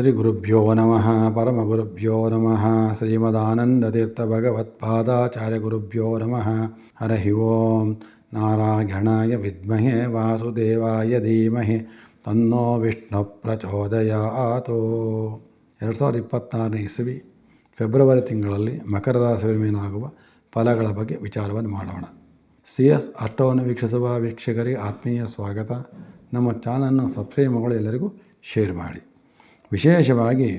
ಶ್ರೀ ಗುರುಭ್ಯೋ ನಮಃ ಪರಮಗುರುಭ್ಯೋ ನಮಃ ಶ್ರೀಮದಾನಂದತೀರ್ಥಭಗವತ್ಪಾದಾಚಾರ್ಯ ಗುರುಭ್ಯೋ ನಮಃ ಹರಹಿ ಓಂ ನಾರಾಯಣಾಯ ವಿದ್ಮಹೆ ವಾಸುದೇವಾಯ ಧೀಮಹಿ ತನ್ನೋ ವಿಷ್ಣು ಪ್ರಚೋದಯಾತು ಎರಡು ಸಾವಿರದ ಇಪ್ಪತ್ತಾರನೇ ಇಸವಿ, ಫೆಬ್ರವರಿ ತಿಂಗಳಲ್ಲಿ ಮಕರ ರಾಶಿಯ ಫಲಗಳ ಬಗ್ಗೆ ವಿಚಾರವನ್ನು ಮಾಡೋಣ. ಸಿ ಎಸ್ ಅಷ್ಟವನ್ನು ವೀಕ್ಷಿಸುವ ವೀಕ್ಷಕರಿಗೆ ಆತ್ಮೀಯ ಸ್ವಾಗತ. ನಮ್ಮ ಚಾನಲ್ನ ಸಬ್ಸ್ಕ್ರೈಬ್ ಎಲ್ಲರಿಗೂ ಶೇರ್ ಮಾಡಿ. ವಿಶೇಷವಾಗಿ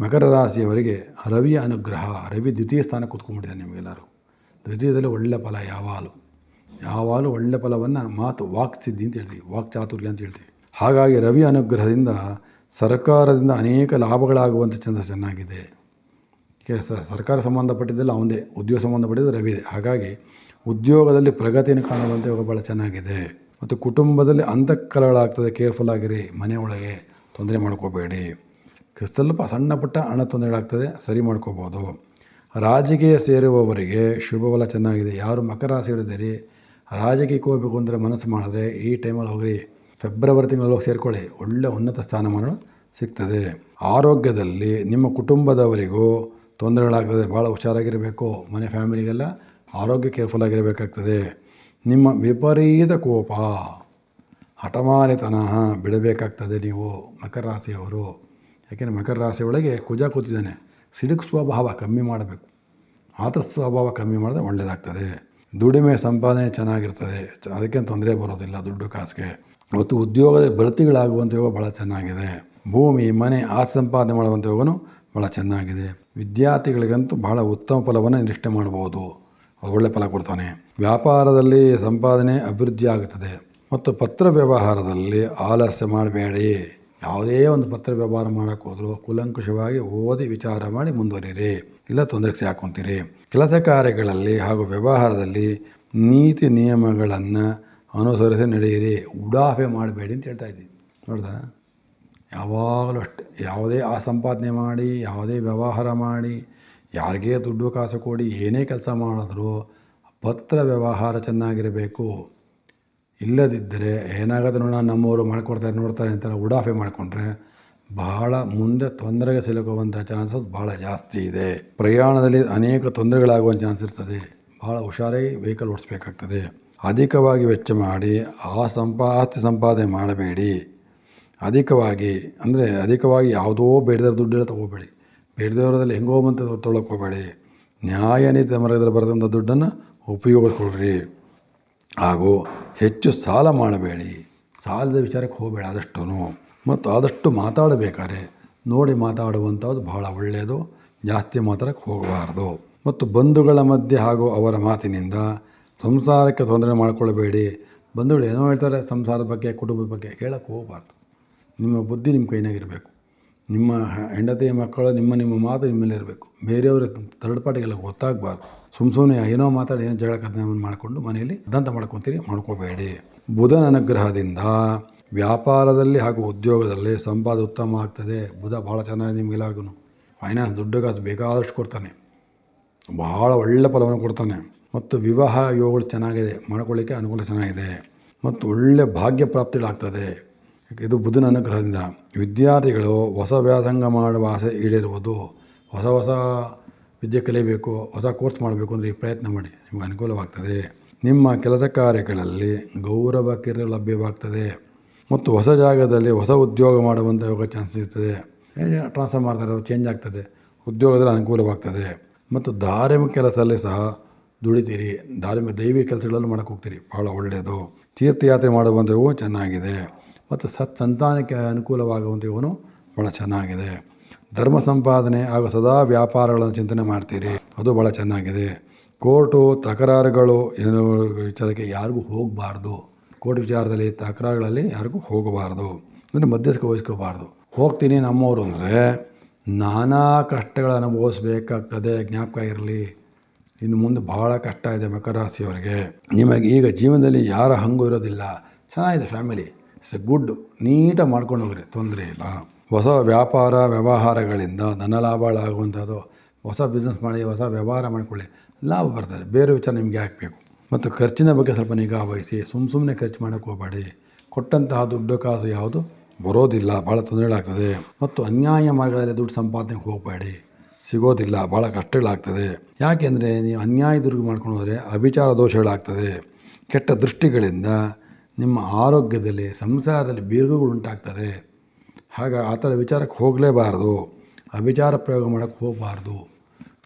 ಮಕರ ರಾಶಿಯವರಿಗೆ ರವಿಯ ಅನುಗ್ರಹ ರವಿ ದ್ವಿತೀಯ ಸ್ಥಾನ ಕೂತ್ಕೊಂಡ್ಬಿಟ್ಟಿದೆ ನಿಮಗೆಲ್ಲರೂ. ದ್ವಿತೀಯದಲ್ಲಿ ಒಳ್ಳೆಯ ಫಲ ಯಾವಾಗಲೂ ಯಾವಾಗಲೂ ಒಳ್ಳೆಯ ಫಲವನ್ನು ಮಾತು ವಾಕ್ ಸಿದ್ಧಿ ಅಂತ ಹೇಳ್ತೀವಿ, ವಾಕ್ ಚಾತುರ್ಯ ಅಂತ ಹೇಳ್ತೀವಿ. ಹಾಗಾಗಿ ರವಿ ಅನುಗ್ರಹದಿಂದ ಸರ್ಕಾರದಿಂದ ಅನೇಕ ಲಾಭಗಳಾಗುವಂಥ ಚಂದ ಚೆನ್ನಾಗಿದೆ. ಸರ್ಕಾರ ಸಂಬಂಧಪಟ್ಟಿದ್ದೆಲ್ಲ ಅವನದೇ ಉದ್ಯೋಗ ಸಂಬಂಧಪಟ್ಟಿದ್ದು ರವಿ ಇದೆ. ಹಾಗಾಗಿ ಉದ್ಯೋಗದಲ್ಲಿ ಪ್ರಗತಿಯನ್ನು ಕಾಣುವಂತೆ ಭಾಳ ಚೆನ್ನಾಗಿದೆ. ಮತ್ತು ಕುಟುಂಬದಲ್ಲಿ ಅಂತಃಕಲಗಳಾಗ್ತದೆ, ಕೇರ್ಫುಲ್ ಆಗಿರಿ ಮನೆಯೊಳಗೆ ತೊಂದರೆ ಮಾಡ್ಕೋಬೇಡಿ. ಸ್ವಲ್ಪ ಸಣ್ಣ ಪುಟ್ಟ ಹಣ ತೊಂದರೆಗಳಾಗ್ತದೆ ಸರಿ ಮಾಡ್ಕೋಬೋದು. ರಾಜಕೀಯ ಸೇರುವವರಿಗೆ ಶುಭವಲ್ಲ ಚೆನ್ನಾಗಿದೆ. ಯಾರು ಮಕರ ಸೇರಿದ್ದೀರಿ ರಾಜಕೀಯಕ್ಕೆ ಹೋಗಬೇಕು ಅಂದರೆ ಮನಸ್ಸು ಮಾಡಿದ್ರೆ ಈ ಟೈಮಲ್ಲಿ ಹೋಗ್ರಿ. ಫೆಬ್ರವರಿ ತಿಂಗಳಲ್ಲಿ ಹೋಗಿ ಸೇರಿಕೊಳ್ಳಿ. ಒಳ್ಳೆ ಉನ್ನತ ಸ್ಥಾನಮಾನ ಸಿಗ್ತದೆ. ಆರೋಗ್ಯದಲ್ಲಿ ನಿಮ್ಮ ಕುಟುಂಬದವರಿಗೂ ತೊಂದರೆಗಳಾಗ್ತದೆ. ಭಾಳ ಹುಷಾರಾಗಿರಬೇಕು. ಮನೆ ಫ್ಯಾಮಿಲಿಗೆಲ್ಲ ಆರೋಗ್ಯ ಕೇರ್ಫುಲ್ ಆಗಿರಬೇಕಾಗ್ತದೆ. ನಿಮ್ಮ ವಿಪರೀತ ಕೋಪ. ಹಠಮಾರಿತನ ಬಿಡಬೇಕಾಗ್ತದೆ ನೀವು ಮಕರ ರಾಶಿಯವರು ಯಾಕೆಂದರೆ ಮಕರ ರಾಶಿ ಒಳಗೆ ಕುಜ ಕೂತಿದ್ದಾನೆ. ಸಿಡುಕು ಸ್ವಭಾವ ಕಮ್ಮಿ ಮಾಡಬೇಕು. ಆತ ಸ್ವಭಾವ ಕಮ್ಮಿ ಮಾಡಿದ್ರೆ ಒಳ್ಳೆಯದಾಗ್ತದೆ ದುಡಿಮೆ ಸಂಪಾದನೆ ಚೆನ್ನಾಗಿರ್ತದೆ. ಅದಕ್ಕೆ ತೊಂದರೆ ಬರೋದಿಲ್ಲ ದುಡ್ಡು ಕಾಸಿಗೆ. ಮತ್ತು ಉದ್ಯೋಗದ ಬಡ್ತಿಗಳಾಗುವಂಥ ಯೋಗ ಭಾಳ ಚೆನ್ನಾಗಿದೆ. ಭೂಮಿ, ಮನೆ, ಆಸ್ತಿ ಸಂಪಾದನೆ ಮಾಡುವಂಥ ಯೋಗನೂ ಭಾಳ ಚೆನ್ನಾಗಿದೆ. ವಿದ್ಯಾರ್ಥಿಗಳಿಗಂತೂ ಭಾಳ ಉತ್ತಮ ಫಲವನ್ನು ನಿರೀಕ್ಷೆ ಮಾಡ್ಬೋದು. ಒಳ್ಳೆ ಫಲ ಕೊಡ್ತಾನೆ. ವ್ಯಾಪಾರದಲ್ಲಿ ಸಂಪಾದನೆ ಅಭಿವೃದ್ಧಿ ಆಗುತ್ತದೆ ಮತ್ತು ಪತ್ರ ವ್ಯವಹಾರದಲ್ಲಿ ಆಲಸ್ಯ ಮಾಡಬೇಡಿ. ಯಾವುದೇ ಒಂದು ಪತ್ರ ವ್ಯವಹಾರ ಮಾಡೋಕ್ಕೆ ಹೋದರೂ ಕೂಲಂಕುಷವಾಗಿ ಓದಿ ವಿಚಾರ ಮಾಡಿ ಮುಂದುವರಿರಿ ಇಲ್ಲ ತೊಂದರೆಗೆ ಸಿಕ್ಕೊಂತೀರಿ ಕೆಲಸ ಕಾರ್ಯಗಳಲ್ಲಿ ಹಾಗೂ ವ್ಯವಹಾರದಲ್ಲಿ ನೀತಿ ನಿಯಮಗಳನ್ನು ಅನುಸರಿಸಿ ನಡೆಯಿರಿ. ಉಡಾಫೆ ಮಾಡಬೇಡಿ ಅಂತ ಹೇಳ್ತಾ ಇದ್ದೀನಿ. ನೋಡ್ದಾ? ಯಾವಾಗಲೂ ಅಷ್ಟೆ. ಯಾವುದೇ ಆ ಸಂಪಾದನೆ ಮಾಡಿ, ಯಾವುದೇ ವ್ಯವಹಾರ ಮಾಡಿ, ಯಾರಿಗೇ ದುಡ್ಡು ಕಾಸು ಕೊಡಿ, ಏನೇ ಕೆಲಸ ಮಾಡಿದ್ರೂ ಪತ್ರ ವ್ಯವಹಾರ ಚೆನ್ನಾಗಿರಬೇಕು. ಇಲ್ಲದಿದ್ದರೆ ಏನಾಗುತ್ತೆ ನೋಡೋಣ ನಮ್ಮವರು ಮಾಡ್ಕೊಡ್ತಾರೆ, ನೋಡ್ತಾರೆ ಅಂತ ಉಡಾಫೆ ಮಾಡಿಕೊಂಡ್ರೆ ಬಹಳ ಮುಂದೆ ತೊಂದರೆಗೆ ಸಿಲುಕುವಂಥ ಚಾನ್ಸಸ್ ಭಾಳ ಜಾಸ್ತಿ ಇದೆ. ಪ್ರಯಾಣದಲ್ಲಿ ಅನೇಕ ತೊಂದರೆಗಳಾಗುವ ಚಾನ್ಸ್ ಇರ್ತದೆ. ಭಾಳ ಹುಷಾರಾಗಿ ವೆಹಿಕಲ್ ಓಡಿಸ್ಬೇಕಾಗ್ತದೆ. ಅಧಿಕವಾಗಿ ವೆಚ್ಚ ಮಾಡಿ, ಆ ಸಂಪಾ, ಆಸ್ತಿ ಸಂಪಾದನೆ ಮಾಡಬೇಡಿ. ಅಧಿಕವಾಗಿ, ಅಂದರೆ ಅಧಿಕವಾಗಿ ಯಾವುದೋ ಬೇಡದವ್ರ ದುಡ್ಡೆಲ್ಲ ತೊಗೋಬೇಡಿ. ಬೇಡದವರದಲ್ಲಿ ಹೆಂಗೋ ಬಂತ ತೊಗೊಳಕ್ಕೆ ಹೋಗಬೇಡಿ ನ್ಯಾಯನೀತಿ ಮರದಲ್ಲಿ ಬರೆದಂಥ ದುಡ್ಡನ್ನು ಉಪಯೋಗಿಸ್ಕೊಳ್ರಿ. ಹಾಗೂ ಹೆಚ್ಚು ಸಾಲ ಮಾಡಬೇಡಿ. ಸಾಲದ ವಿಚಾರಕ್ಕೆ ಹೋಗಬೇಡ ಆದಷ್ಟು ಮತ್ತು ಆದಷ್ಟು ಮಾತಾಡಬೇಕಾದ್ರೆ ನೋಡಿ ಮಾತಾಡುವಂಥದ್ದು ಬಹಳ ಒಳ್ಳೆಯದು. ಜಾಸ್ತಿ ಮಾತಾಡಕ್ಕೆ ಹೋಗಬಾರ್ದು. ಮತ್ತು ಬಂಧುಗಳ ಮಧ್ಯೆ ಹಾಗೂ ಅವರ ಮಾತಿನಿಂದ ಸಂಸಾರಕ್ಕೆ ತೊಂದರೆ ಮಾಡಿಕೊಳ್ಳಬೇಡಿ. ಬಂಧುಗಳು ಏನೋ ಹೇಳ್ತಾರೆ, ಸಂಸಾರದ ಬಗ್ಗೆ, ಕುಟುಂಬದ ಬಗ್ಗೆ ಕೇಳಕ್ಕೆ ಹೋಗಬಾರ್ದು. ನಿಮ್ಮ ಬುದ್ಧಿ ನಿಮ್ಮ ಕೈನಾಗಿರಬೇಕು. ನಿಮ್ಮ ಹೆಂಡತಿ ಮಕ್ಕಳು ನಿಮ್ಮ ನಿಮ್ಮ ಮಾತು ನಿಮ್ಮಲ್ಲಿ ಇರಬೇಕು. ಬೇರೆಯವ್ರ ಥರ್ಡ್ ಪಾರ್ಟಿಗೆಲ್ಲ ಗೊತ್ತಾಗಬಾರ್ದು. ಸುಮ್ಮ ಸುಮ್ಮನೆ ಏನೋ ಮಾತಾಡಿ ಏನೋ ಜಗಳ ಕದನ ಮಾಡಿಕೊಂಡು ಮನೆಯಲ್ಲಿ ದಂತ ಮಾಡ್ಕೊತೀರಿ, ಮಾಡ್ಕೋಬೇಡಿ. ಬುಧನ ಅನುಗ್ರಹದಿಂದ ವ್ಯಾಪಾರದಲ್ಲಿ ಹಾಗೂ ಉದ್ಯೋಗದಲ್ಲಿ ಸಂಪಾದ ಉತ್ತಮ ಆಗ್ತದೆ. ಬುಧ ಭಾಳ ಚೆನ್ನಾಗಿ ನಿಮಗೆಲ್ಲಾರ್ಗು ಫೈನಾನ್ಸ್ ದುಡ್ಡು ಕಾಸು ಬೇಕಾದಷ್ಟು ಕೊಡ್ತಾನೆ. ಭಾಳ ಒಳ್ಳೆ ಫಲವನ್ನು ಕೊಡ್ತಾನೆ. ಮತ್ತು ವಿವಾಹ ಯೋಗಗಳು ಚೆನ್ನಾಗಿದೆ. ಮಾಡ್ಕೊಳ್ಳಿಕ್ಕೆ ಅನುಕೂಲ ಚೆನ್ನಾಗಿದೆ. ಮತ್ತು ಒಳ್ಳೆ ಭಾಗ್ಯ ಪ್ರಾಪ್ತಿಗಳಾಗ್ತದೆ. ಇದು ಬುಧನ ಅನುಗ್ರಹದಿಂದ. ವಿದ್ಯಾರ್ಥಿಗಳು ಹೊಸ ವ್ಯಾಸಂಗ ಮಾಡುವ ಆಸೆ ಈಡೇರುವುದು. ಹೊಸ ಹೊಸ ವಿದ್ಯೆ ಕಲಿಯಬೇಕು, ಹೊಸ ಕೋರ್ಸ್ ಮಾಡಬೇಕು ಅಂದರೆ ಈ ಪ್ರಯತ್ನ ಮಾಡಿ. ನಿಮಗೆ ಅನುಕೂಲವಾಗ್ತದೆ. ನಿಮ್ಮ ಕೆಲಸ ಕಾರ್ಯಗಳಲ್ಲಿ ಗೌರವ ಕಿರು ಲಭ್ಯವಾಗ್ತದೆ. ಮತ್ತು ಹೊಸ ಜಾಗದಲ್ಲಿ ಹೊಸ ಉದ್ಯೋಗ ಮಾಡುವಂಥ ಯೋಗ ಚಾನ್ಸ್ ಇರ್ತದೆ. ಟ್ರಾನ್ಸ್ಫರ್ ಮಾಡ್ತಾರೆ ಚೇಂಜ್ ಆಗ್ತದೆ. ಉದ್ಯೋಗದಲ್ಲಿ ಅನುಕೂಲವಾಗ್ತದೆ. ಮತ್ತು ಧಾರ್ಮಿಕ ಕೆಲಸದಲ್ಲಿ ಸಹ ದುಡಿತೀರಿ. ಧಾರ್ಮಿಕ ದೈವಿಕ ಕೆಲಸಗಳಲ್ಲೂ ಮಾಡೋಕ್ಕೆ ಹೋಗ್ತೀರಿ. ಭಾಳ ಒಳ್ಳೆಯದು. ತೀರ್ಥಯಾತ್ರೆ ಮಾಡುವಂಥವು ಚೆನ್ನಾಗಿದೆ. ಮತ್ತು ಸತ್ ಸಂತಾನಕ್ಕೆ ಅನುಕೂಲವಾಗುವಂಥ ಇವನು ಭಾಳ ಚೆನ್ನಾಗಿದೆ. ಧರ್ಮ ಸಂಪಾದನೆ ಹಾಗೂ ಸದಾ ವ್ಯಾಪಾರಗಳನ್ನು ಚಿಂತನೆ ಮಾಡ್ತೀರಿ. ಅದು ಭಾಳ ಚೆನ್ನಾಗಿದೆ. ಕೋರ್ಟು ತಕರಾರುಗಳು ಏನೋ ವಿಚಾರಕ್ಕೆ ಯಾರಿಗೂ ಹೋಗಬಾರ್ದು. ಕೋರ್ಟ್ ವಿಚಾರದಲ್ಲಿ ತಕರಾರುಗಳಲ್ಲಿ ಯಾರಿಗೂ ಹೋಗಬಾರ್ದು. ಅಂದರೆ ಮಧ್ಯಸ್ಥಿಕೆ ವಹಿಸ್ಕೋಬಾರ್ದು. ಹೋಗ್ತೀನಿ ನಮ್ಮವರು ಅಂದರೆ ನಾನಾ ಕಷ್ಟಗಳ ಅನುಭವಿಸ್ಬೇಕಾಗ್ತದೆ, ಜ್ಞಾಪಕ ಇರಲಿ. ಇನ್ನು ಮುಂದೆ ಭಾಳ ಕಷ್ಟ ಇದೆ ಮಕರ ರಾಶಿಯವರಿಗೆ ನಿಮಗೆ ಈಗ ಜೀವನದಲ್ಲಿ ಯಾರ ಹಂಗು ಇರೋದಿಲ್ಲ. ಚೆನ್ನಾಗಿದೆ ಫ್ಯಾಮಿಲಿ. ಇಟ್ಸ್ ಎ ಗುಡ್ ನೀಟಾಗಿ ಮಾಡ್ಕೊಂಡು ಹೋಗ್ರಿ, ತೊಂದರೆ ಇಲ್ಲ. ಹೊಸ ವ್ಯಾಪಾರ, ವ್ಯವಹಾರಗಳಿಂದ ಧನ ಲಾಭಗಳಾಗುವಂಥದ್ದು ಹೊಸ ಬಿಸ್ನೆಸ್ ಮಾಡಿ, ಹೊಸ ವ್ಯವಹಾರ ಮಾಡಿಕೊಳ್ಳಿ, ಲಾಭ ಬರ್ತದೆ. ಬೇರೆ ವಿಚಾರ ನಿಮಗೆ ಹಾಕಬೇಕು ಮತ್ತು ಖರ್ಚಿನ ಬಗ್ಗೆ ಸ್ವಲ್ಪ ನಿಗಾ ವಹಿಸಿ ಸುಮ್ಮ ಸುಮ್ಮನೆ ಖರ್ಚು ಮಾಡೋಕ್ಕೆ ಹೋಗಬೇಡಿ. ಕೊಟ್ಟಂತಹ ದುಡ್ಡು ಕಾಸು ಯಾವುದು ಬರೋದಿಲ್ಲ, ಭಾಳ ತೊಂದರೆಗಳಾಗ್ತದೆ ಮತ್ತು ಅನ್ಯಾಯ ಮಾರ್ಗದಲ್ಲಿ ದುಡ್ಡು ಸಂಪಾದನೆಗೆ ಹೋಗಬೇಡಿ. ಸಿಗೋದಿಲ್ಲ, ಭಾಳ ಕಷ್ಟಗಳಾಗ್ತದೆ. ಯಾಕೆಂದರೆ ನೀವು ಅನ್ಯಾಯ ದುರ್ಗ ಮಾಡ್ಕೊಂಡು ಹೋದರೆ ಅವಿಚಾರ ದೋಷಗಳಾಗ್ತದೆ. ಕೆಟ್ಟ ದೃಷ್ಟಿಗಳಿಂದ ನಿಮ್ಮ ಆರೋಗ್ಯದಲ್ಲಿ, ಸಂಸಾರದಲ್ಲಿ ಬೀರ್ಗುಗಳು ಉಂಟಾಗ್ತದೆ. ಹಾಗ ಆ ಥರ ವಿಚಾರಕ್ಕೆ ಹೋಗಲೇಬಾರ್ದು. ಅವಿಚಾರ ಪ್ರಯೋಗ ಮಾಡೋಕ್ಕೆ ಹೋಗಬಾರ್ದು.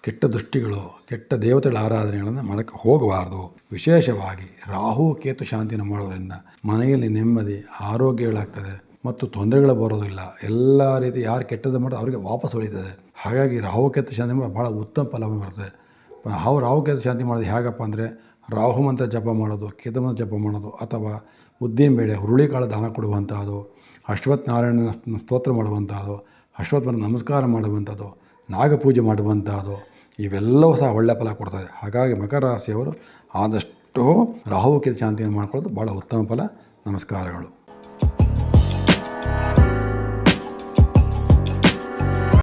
ಕೆಟ್ಟ ದೃಷ್ಟಿಗಳು, ಕೆಟ್ಟ ದೇವತೆಗಳ ಆರಾಧನೆಗಳನ್ನು ಮಾಡೋಕ್ಕೆ ಹೋಗಬಾರ್ದು. ವಿಶೇಷವಾಗಿ ರಾಹು, ಕೇತು ಶಾಂತಿನ ಮಾಡೋದರಿಂದ ಮನೆಯಲ್ಲಿ ನೆಮ್ಮದಿ ಆರೋಗ್ಯಗಳಾಗ್ತದೆ ಮತ್ತು ತೊಂದರೆಗಳು ಬರೋದಿಲ್ಲ. ಎಲ್ಲ ರೀತಿ ಯಾರು ಕೆಟ್ಟದ್ದು ಮಾಡೋದು ಅವರಿಗೆ ವಾಪಸ್ ಉಳಿತದೆ ಹಾಗಾಗಿ ರಾಹು, ಕೇತು ಶಾಂತಿ ಮಾಡೋದು ಭಾಳ ಉತ್ತಮ ಫಲವನ್ನು ಬರ್ತದೆ ಹಾವು ರಾಹು, ಕೇತು ಶಾಂತಿ ಮಾಡೋದು ಹೇಗಪ್ಪ ಅಂದರೆ ರಾಹು ಮಂತ್ರ ಜಪ ಮಾಡೋದು, ಕೇತು ಮಂತ್ರ ಜಪ ಮಾಡೋದು, ಅಥವಾ ಉದ್ದಿನ ಬೇಳೆ ಹುರುಳಿಕಾಳು ದಾನ ಕೊಡುವಂಥದ್ದು ಅಶ್ವತ್ಥ ನಾರಾಯಣನ ಸ್ತೋತ್ರ ಮಾಡುವಂಥದ್ದು, ಅಶ್ವತ್ಥನ ನಮಸ್ಕಾರ ಮಾಡುವಂಥದ್ದು, ನಾಗಪೂಜೆ ಮಾಡುವಂಥದ್ದು, ಇವೆಲ್ಲವೂ ಸಹ ಒಳ್ಳೆಯ ಫಲ ಕೊಡ್ತದೆ. ಹಾಗಾಗಿ ಮಕರ ರಾಶಿಯವರು ಆದಷ್ಟು ರಾಹುಕೇತು ಶಾಂತಿಯನ್ನು ಮಾಡ್ಕೊಳ್ಳೋದು ಭಾಳ ಉತ್ತಮ ಫಲ. ನಮಸ್ಕಾರಗಳು.